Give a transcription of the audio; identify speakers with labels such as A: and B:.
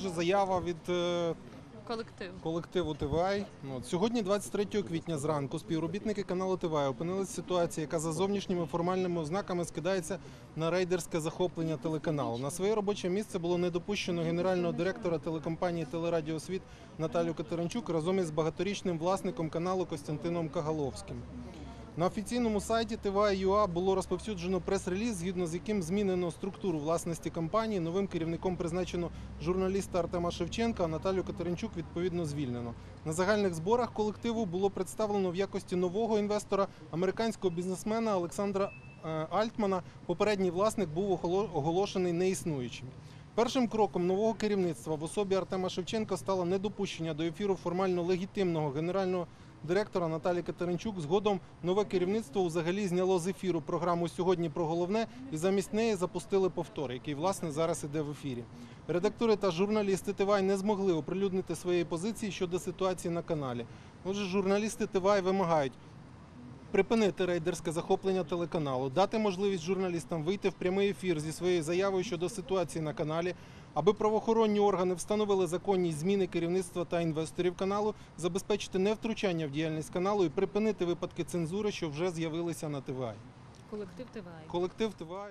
A: Отже, заява від е,
B: Колектив.
A: колективу ТВАЙ. От Сьогодні, 23 квітня зранку, співробітники каналу ТВАЙ опинилися в ситуації, яка за зовнішніми формальними ознаками скидається на рейдерське захоплення телеканалу. На своє робоче місце було не допущено генерального директора телекомпанії Телерадіосвіт Наталю Катеринчук разом із багаторічним власником каналу Костянтином Кагаловським. На офіційному сайті ТВА.ЮА було розповсюджено прес-реліз, згідно з яким змінено структуру власності компанії. Новим керівником призначено журналіста Артема Шевченка, а Наталю Катеринчук відповідно звільнено. На загальних зборах колективу було представлено в якості нового інвестора американського бізнесмена Олександра е, Альтмана. Попередній власник був оголошений неіснуючим. Першим кроком нового керівництва в особі Артема Шевченка стало недопущення до ефіру формально легітимного генерального директора Наталі Катеринчук. Згодом нове керівництво взагалі зняло з ефіру програму сьогодні про головне і замість неї запустили повтор, який власне зараз іде в ефірі. Редактори та журналісти Тивай не змогли оприлюднити своєї позиції щодо ситуації на каналі. Отже, журналісти Тивай вимагають припинити рейдерське захоплення телеканалу, дати можливість журналістам вийти в прямий ефір зі своєю заявою щодо ситуації на каналі, аби правоохоронні органи встановили законні зміни керівництва та інвесторів каналу, забезпечити невтручання в діяльність каналу і припинити випадки цензури, що вже з'явилися на ТВА.
B: Колектив ТВА.
A: Колектив ТВА